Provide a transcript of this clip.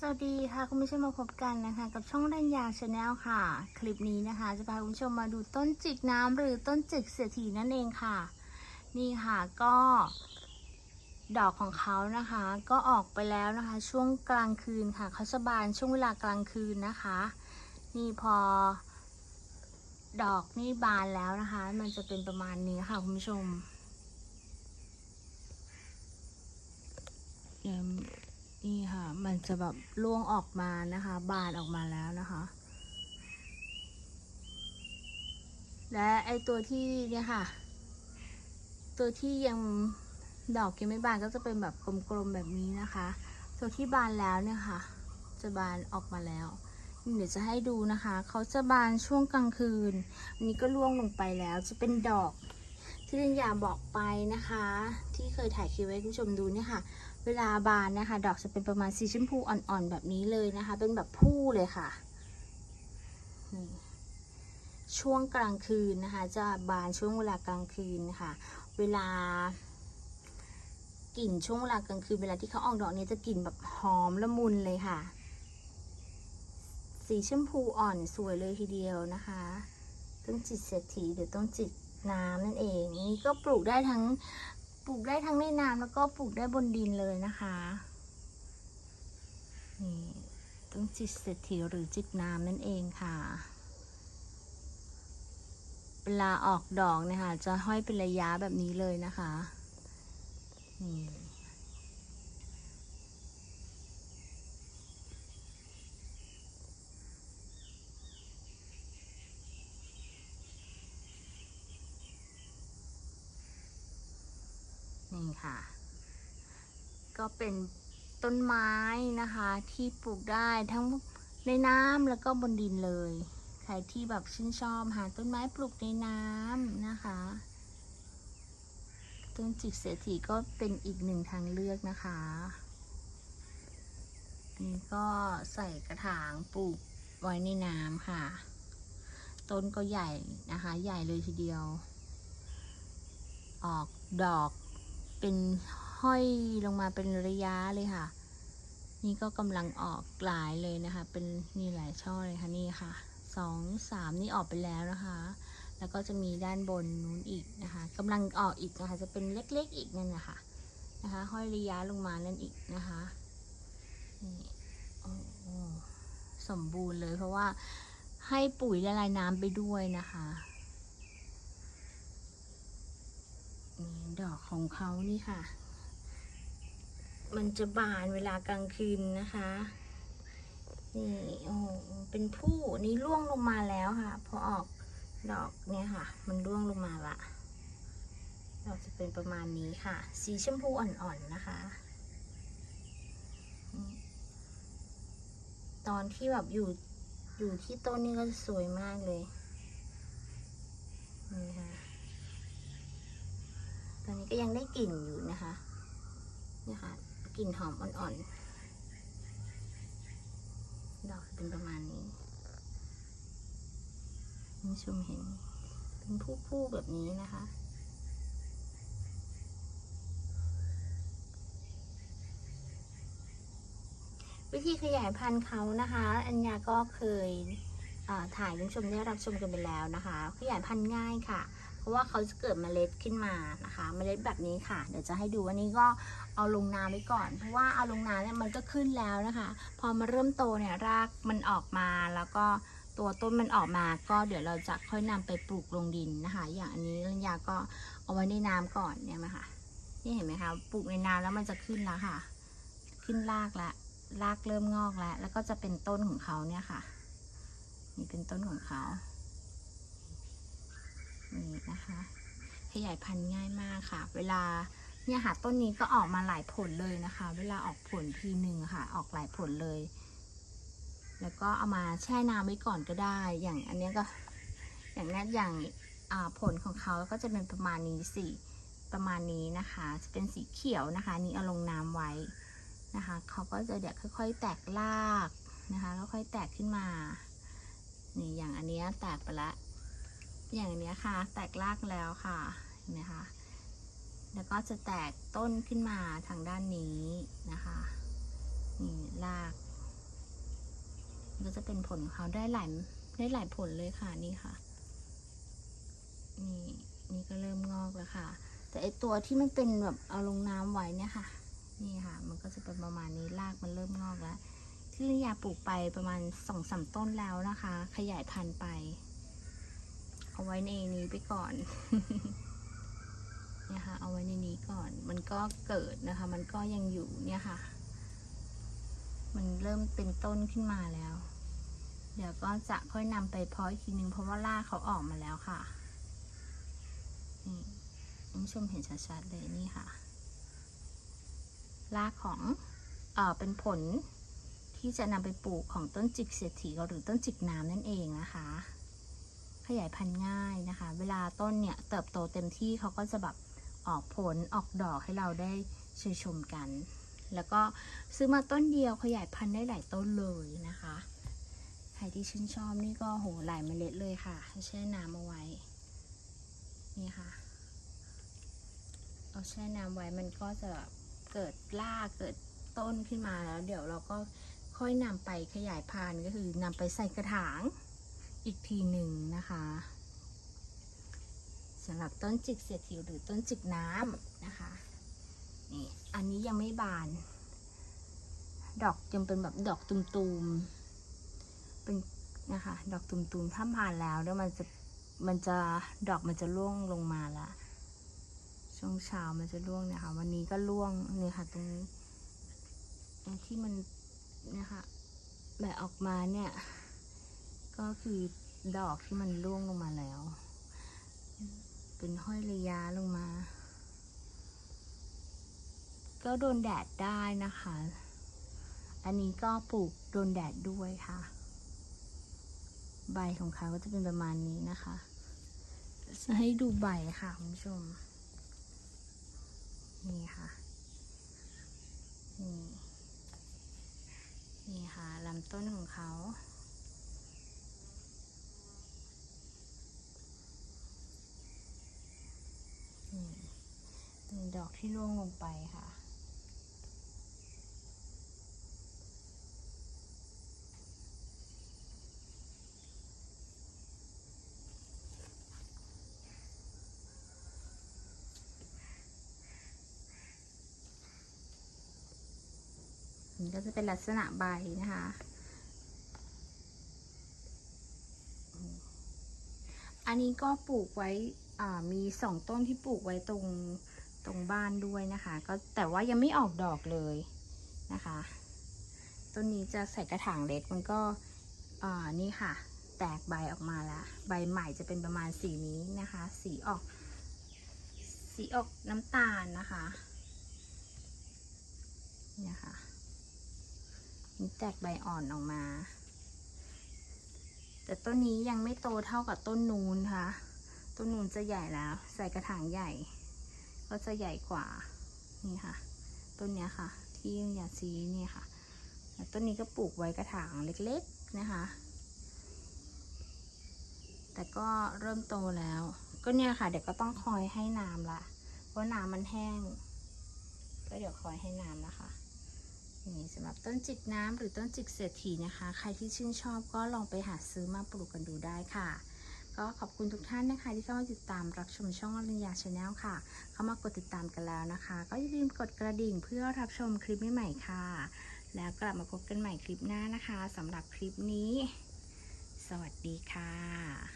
สวัสดีค่ะ คุณผู้ชมมาพบกันนะคะ กับช่องรัญญาชาแนลค่ะ คลิปนี้นะคะ จะพาคุณผู้ชมมาดูต้นจิกน้ำหรือต้นจิกเศรษฐีนั่นเองค่ะ นี่ค่ะก็ ดอกของเขานะคะ ก็ออกไปแล้วนะคะ ช่วงกลางคืนค่ะเขาจะบานช่วงเวลากลางคืนนะคะ นี่พอ ดอกนี่บานแล้วนะคะ มันจะเป็นประมาณนี้ค่ะคุณผู้ชม นี่ค่ะ มันจะแบบร่วงออกมานะคะ บานออกมาแล้วนะคะ และไอตัวที่เนี่ยค่ะ ตัวที่ยังดอกยังไม่บานก็จะเป็นแบบกลมๆแบบนี้นะคะ ตัวที่บานแล้วเนี่ยค่ะ จะบานออกมาแล้ว เดี๋ยวจะให้ดูนะคะ เขาจะบานช่วงกลางคืน อันนี้ก็ร่วงลงไปแล้ว จะเป็นดอกที่เรนยาบอกไปนะคะ ที่เคยถ่ายคลิปไว้ให้คุณผู้ชมดูเนี่ยค่ะ เวลาบานนะคะ ดอกจะเป็นประมาณสีชมพูอ่อนๆแบบนี้เลยนะคะ เป็นแบบผู้เลยค่ะ ช่วงกลางคืนนะคะ จะบานช่วงเวลากลางคืนค่ะ เวลากลิ่นช่วงเวลากลางคืนเวลาที่เขาออกดอกนี่ยจะกลิ่นแบบหอมละมุนเลยค่ะ สีชมพูอ่อนสวยเลยทีเดียวนะคะต้นจิตเศรษฐีหรือต้นจิตน้ำนั่นเอง นี่ก็ปลูกได้ทั้ง ปลูกได้ทั้งในน้ำแล้วก็ปลูกได้บนดินเลยนะคะ นี่ต้นจิตเศรษฐีหรือจิตน้ำนั่นเองค่ะ เวลาออกดอกนะคะจะห้อยเป็นระยะแบบนี้เลยนะคะ ค่ะ ก็เป็นต้นไม้นะคะ ที่ปลูกได้ทั้งในน้ำแล้วก็บนดินเลย ใครที่แบบชื่นชอบหาต้นไม้ปลูกในน้ำนะคะต้นจิกเศรษฐีก็เป็นอีกหนึ่งทางเลือกนะคะอันนี้ก็ใส่กระถางปลูกไว้ในน้ำค่ะ ต้นก็ใหญ่นะคะ ใหญ่เลยทีเดียว ออกดอก เป็นห้อยลงมาเป็นระยะเลยค่ะ นี่ก็กำลังออกหลายเลยนะคะ เป็นนี่หลายช่อเลยค่ะนี่ค่ะสองสามนี่ออกไปแล้วนะคะ แล้วก็จะมีด้านบนนู้นอีกนะคะกำลังออกอีกนะคะ จะเป็นเล็กๆอีกนั่นนะคะนะคะห้อยระยะลงมานั่นอีกนะคะนี่สมบูรณ์เลยเพราะว่าให้ปุ๋ยละลายน้ำไปด้วยนะคะ นี่ ดอกของเขานี่ค่ะ มันจะบานเวลากลางคืนนะคะ นี่โอ้เป็นผู้นี่ร่วงลงมาแล้วค่ะ พอออกดอกเนี่ยค่ะ มันร่วงลงมาละดอกจะเป็นประมาณนี้ค่ะ สีชมพูอ่อนๆนะคะ ตอนที่แบบอยู่อยู่ที่ต้นนี่ก็สวยมากเลยนี่ค่ะ ตอนนี้ก็ยังได้กลิ่นอยู่นะคะนี่ค่ะกลิ่นหอมอ่อนๆ ดอกเป็นประมาณนี้คุณผู้ชมเห็น เป็นผู้ๆแบบนี้นะคะวิธีขยายพันธุ์เขานะคะ อัญญาก็เคยถ่ายคุณผู้ชมได้รับชมกันไปแล้วนะคะ ขยายพันธุ์ง่ายค่ะ ราะว่าเขาจะเกิดเมล็ดขึ้นมานะคะ เมล็ดแบบนี้ค่ะ เดี๋ยวจะให้ดูวันนี้ก็เอาลงน้ำไว้ก่อน เพราะว่าเอาลงน้ำเนี่ยมันก็ขึ้นแล้วนะคะ พอมาเริ่มโตเนี่ยรากมันออกมาแล้วก็ตัวต้นมันออกมาก็เดี๋ยวเราจะค่อยนำไปปลูกลงดินนะคะ อย่างอันนี้ลัญญาก็เอาไว้ในน้ำก่อนเนี่ยนะคะนี่เห็นไหมคะปลูกในน้ำแล้วมันจะขึ้นแล้วค่ะ ขึ้นรากแล้วรากเริ่มงอกแล้ว แล้วก็จะเป็นต้นของเขาเนี่ยค่ะ นี่เป็นต้นของเขา นี่นะคะ ขยายพันธุ์ง่ายมากค่ะ เวลาเนี่ยค่ะต้นนี้ก็ออกมาหลายผลเลยนะคะ เวลาออกผลทีหนึ่งค่ะ ออกหลายผลเลย แล้วก็เอามาแช่น้ำไว้ก่อนก็ได้ อย่างอันนี้ก็ อย่างนี้อย่างผลของเขาก็จะเป็นประมาณนี้สิประมาณนี้นะคะ จะเป็นสีเขียวนะคะ นี่เอาลงน้ำไว้นะคะ เขาก็จะเดี๋ยวค่อย ๆ แตกรากนะคะ ค่อยแตกขึ้นมา นี่อย่างอันเนี้ยแตกไปละ อย่างนเนี้ยค่ะ แตกรากแล้วค่ะเห็นไหมคะแล้วก็จะแตกต้นขึ้นมาทางด้านนี้นะคะนี่รากก็จะเป็นผลของเขาได้หลายได้หลายผลเลยค่ะนี่ค่ะนี่นี่ก็เริ่มงอกแล้วค่ะ แต่ไอตัวที่มันเป็นแบบเอาลงน้ำไว้เนี่ยค่ะ นี่ค่ะ มันก็จะเป็นประมาณนี้รากมันเริ่มงอกแล้วที่ลิยาปลูกไปประมาณสองสามต้นแล้วนะคะ ขยายพันธุ์ไป เอาไว้ในนี้ไปก่อนเนี่ยค่ะ เอาไว้ในนี้ก่อน มันก็เกิดนะคะ มันก็ยังอยู่เนี่ยค่ะ มันเริ่มเป็นต้นขึ้นมาแล้ว เดี๋ยวก็จะค่อยนำไปเพาะอีกทีนึงเพราะว่ารากเขาออกมาแล้วค่ะ นี่ผู้ชมเห็นชัดๆเลยนี่ค่ะรากของเอ่อเป็นผลที่จะนำไปปลูกของต้นจิกเศรษฐีหรือต้นจิกน้ำนั่นเองนะคะ ขยายพันธุ์ง่ายนะคะ เวลาต้นเนี่ยเติบโตเต็มที่เขาก็จะแบบออกผลออกดอกให้เราได้ชมชมกัน แล้วก็ซื้อมาต้นเดียวขยายพันธุ์ได้หลายต้นเลยนะคะ ใครที่ชื่นชอบนี่ก็โหหลายเมล็ดเลยค่ะแช่น้ำเอาไว้ นี่ค่ะ เอาแช่น้ำไว้มันก็จะเกิดรากเกิดต้นขึ้นมาแล้ว เดี๋ยวเราก็ค่อยนำไปขยายพันธุ์ก็คือนำไปใส่กระถาง อีกทีหนึ่งนะคะสำหรับต้นจิกเศรษฐีหรือต้นจิกน้ำนะคะนี่อันนี้ยังไม่บาน ดอกยังเป็นแบบดอกตุมๆเป็นนะคะ ดอกตุมๆถ้าบานแล้วแล้วมันจะมันจะดอกมันจะร่วงลงมาละช่วงเช้ามันจะร่วงเนี่ยค่ะวันนี้ก็ร่วงเนี่ยค่ะ ตรงนี้ที่มันนี่ยค่ะแบบออกมาเนี่ย ก็คือดอกที่มันร่วงลงมาแล้ว เป็นห้อยระยะลงมา ก็โดนแดดได้นะคะ อันนี้ก็ปลูกโดนแดดด้วยค่ะ ใบของเขาก็จะเป็นประมาณนี้นะคะ จะให้ดูใบค่ะคุณผู้ชม นี่ค่ะ นี่นี่ค่ะลำต้นของเขา ดอกที่ร่วงลงไปค่ะ นี่ก็จะเป็นลักษณะใบนะคะอันนี้ก็ปลูกไว้มีสองต้นที่ปลูกไว้ตรง ตรงบ้านด้วยนะคะ ก็แต่ว่ายังไม่ออกดอกเลยนะคะ ต้นนี้จะใส่กระถางเล็กมันก็อ่านี่ค่ะ แตกใบออกมาแล้วใบใหม่จะเป็นประมาณสีนี้นะคะ สีออก สีออกน้ำตาลนะคะเนี่ยค่ะนี่แตกใบอ่อนออกมา แต่ต้นนี้ยังไม่โตเท่ากับต้นนูนค่ะ ต้นนูนจะใหญ่แล้ว ใส่กระถางใหญ่ ก็จะใหญ่กว่านี่ค่ะ ต้นเนี้ยค่ะ ที่ยาซีนี่ค่ะต้นนี้ก็ปลูกไว้กระถางเล็กๆนะคะ แต่ก็เริ่มโตแล้ว ก็เนี่ยค่ะ เดี๋ยวก็ต้องคอยให้น้ำละเพราะน้ำมันแห้ง ก็เดี๋ยวคอยให้น้ำนะคะนี่สำหรับต้นจิกน้ำหรือต้นจิกเศรษฐีนะคะ ใครที่ชื่นชอบก็ลองไปหาซื้อมาปลูกกันดูได้ค่ะ ก็ขอบคุณทุกท่านนะคะที่เข้ามาติดตามรับชมช่องอริญญาชาแนลค่ะ เข้ามากดติดตามกันแล้วนะคะ ก็อย่าลืมกดกระดิ่งเพื่อรับชมคลิปใหม่ๆค่ะ แล้วกลับมาพบกันใหม่คลิปหน้านะคะสำหรับคลิปนี้ สวัสดีค่ะ